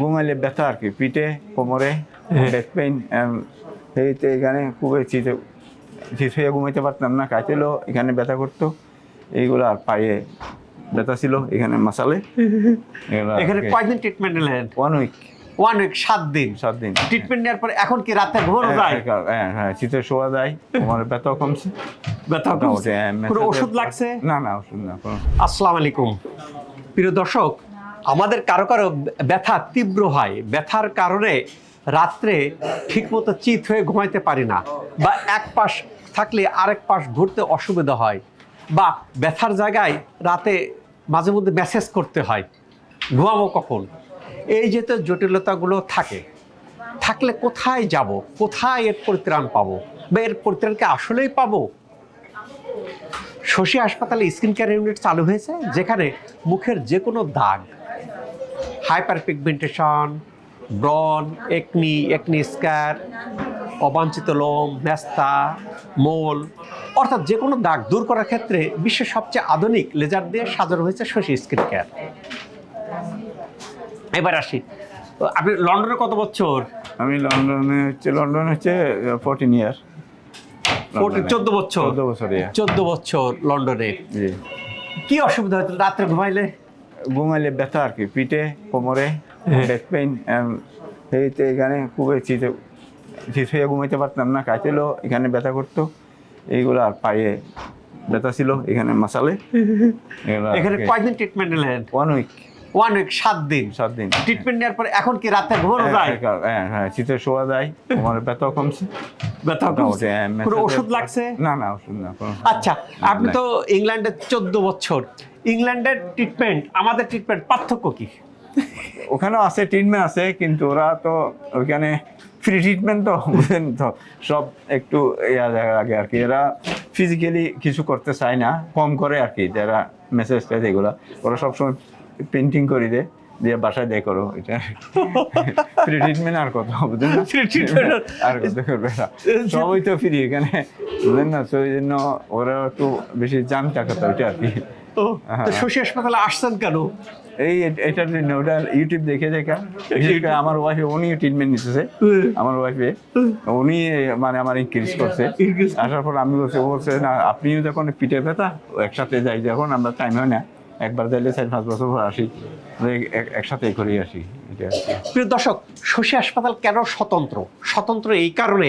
ঘুমাইলে ব্যথা আর কি পিঠে কোমরে ব্যাক পেইন এইতে এখানে খুবই চিতে চিত হয়ে ঘুমাইতে পারতাম না কাইতেলো এখানে ব্যথা করতো এইগুলো আর পায়ে ব্যথা ছিল এখানে মাসালে। এখানে কয়দিন ট্রিটমেন্ট নিলেন? ওয়ান উইক ওয়ান উইক সাত দিন? সাত দিন ট্রিটমেন্ট নেওয়ার পরে এখন কি রাতে ঘুমানো যায়? হ্যাঁ, হ্যাঁ হ্যাঁ শীতে শোয়া যায় কোমরে ব্যথাও কমছে। ব্যথা কমছে? হ্যাঁ, কোনো ওষুধ লাগছে? না না ওষুধ না আসসালামু আলাইকুম। প্রিয় দর্শক আমাদের কারও কারও ব্যথা তীব্র হয়। ব্যথার কারণে রাত্রে ঠিকমতো চিত হয়ে ঘুমাইতে পারি না। বা এক পাশ থাকলে আরেক পাশ ঘুরতে অসুবিধা হয়। বা ব্যথার জায়গায় রাতে মাঝে মধ্যে মেসেজ করতে হয়, ঘুমাবো কখন? এই যে তো জটিলতাগুলো থাকে। থাকলে কোথায় যাব? কোথায় এর পরিত্রাণ পাবো? বা এর পরিত্রাণকে আসলেই পাবো? শশী হাসপাতালে স্কিন কেয়ার ইউনিট চালু হয়েছে, যেখানে মুখের যে কোনো দাগ হাইপার পিগমেন্টেশন ব্রন একনি একনি স্কার অবাঞ্ছিত লোম মেস্তা মোল অর্থাৎ যে কোনো দাগ দূর করার ক্ষেত্রে বিশ্বের সবচেয়ে আধুনিক লেজার দিয়ে সাজানো হয়েছে শশী স্কিন কেয়ার এবার আসি। আপনি লন্ডনে কত বছর? আমি লন্ডনে হচ্ছে লন্ডন হচ্ছে ফোরটিন ইয়ার চোদ্দ বছর। চোদ্দ বছর চোদ্দ বছর লন্ডনে। কি অসুবিধা হতো রাত্রে ঘুমাইলে? ঘুমাইলে ব্যথা আর কি পিঠে কোমরে ব্যাক পেইন এইতে এখানে খুবই চিতে চিত হয়ে ঘুমাইতে পারতাম না কাইতেলো এখানে ব্যথা করতো এইগুলো আর পায়ে ব্যথা ছিল এখানে মাসালে। এখানে কয়দিন ট্রিটমেন্ট নিলেন? ওয়ান উইক ওয়ান উইক সাত দিন? সাত দিন ট্রিটমেন্ট নেওয়ার পরে এখন কি রাতে ঘুমানো যায়? হ্যাঁ, হ্যাঁ হ্যাঁ শীতে শোয়া যায় কোমরে ব্যথাও কমছে। ব্যথা কমছে? হ্যাঁ, কোনো ওষুধ লাগছে? না না ওষুধ না আচ্ছা আপনি তো ইংল্যান্ডে চোদ্দ বছর ইংল্যান্ডের ট্রিটমেন্ট আমাদের ট্রিটমেন্ট পার্থক্য কি? ওখানেও আছে ট্রিটমেন্ট আছে কিন্তু ওরা তো ওইখানে ফ্রি ট্রিটমেন্ট তো বুঝেন তো? সব একটু ইয়া লাগে আর কি। এরা ফিজিক্যালি কিছু করতে চায় না কম করে আর কি যারা মেসেজ টাইজ এগুলা। ওরা সবসময় পেন্টিং করে দেয় দিয়ে বাসায় দেয় করো এটা। ফ্রি ট্রিটমেন্ট আর কত বুঝলেন না আর- কত করবে না সবই তো ফ্রি এখানে বুঝলেন না ওই জন্য ওরা একটু বেশি জান টাকা তো ওইটা আর কি। তো শশী হাসপাতালে আসছেন কেন? এই এটা ওটা ইউটিউব দেখে দেখা। করে আমার ওয়াইফে উনি ট্রিটমেন্ট নিতেছে। আমার ওয়াইফে উনি মানে আমার ইনক্রিজ করছে। আসার পর আমি বলছি বলছে না আপনিও যখন পিঠে ব্যথা একসাথে যাই যখন আমরা টাইম হয় না। একবার যাইলে চার পাঁচ বছর পর আসি। এক- এক- একসাথে করেই আসি। প্রিয় দর্শক, শশী হাসপাতাল কেন স্বতন্ত্র? স্বতন্ত্র এই কারণে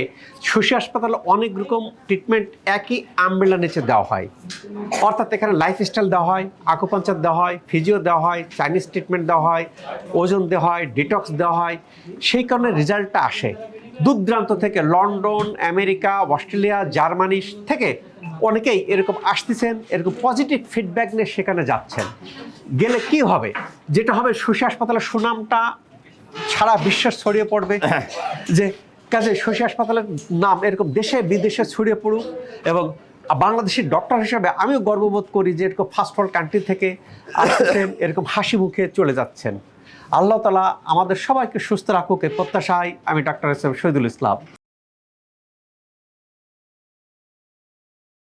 শশী হাসপাতালে অনেক রকম ট্রিটমেন্ট একই আমবেলা নিচে দেওয়া হয়। অর্থাৎ এখানে লাইফস্টাইল দেওয়া হয় আকুপাঞ্চার দেওয়া হয় ফিজিও দেওয়া হয় চাইনিজ ট্রিটমেন্ট দেওয়া হয়, ওজন দেওয়া হয় ডিটক্স দেওয়া হয়। সেই কারণে রেজাল্টটা আসে। দূরদূরান্ত থেকে লন্ডন আমেরিকা অস্ট্রেলিয়া জার্মানি থেকে অনেকেই এরকম আসতেছেন এরকম পজিটিভ ফিডব্যাক নিয়ে সেখানে যাচ্ছেন। গেলে কি হবে? যেটা হবে শশী হাসপাতালের সুনামটা সারা বিশ্বে ছড়িয়ে পড়বে। যে কাজে শশী হাসপাতালের নাম এরকম দেশে বিদেশে ছড়িয়ে পড়ুক এবং বাংলাদেশের ডক্টর হিসাবে আমিও গর্ববোধ করি যে এরকম ফার্স্ট ওয়ার্ল্ড কান্ট্রি থেকে আসছেন এরকম হাসি মুখে চলে যাচ্ছেন। আল্লাহ তালা আমাদের সবাইকে সুস্থ রাখুক এই প্রত্যাশায় আমি ডাক্তার হিসেবে শহীদুল ইসলাম।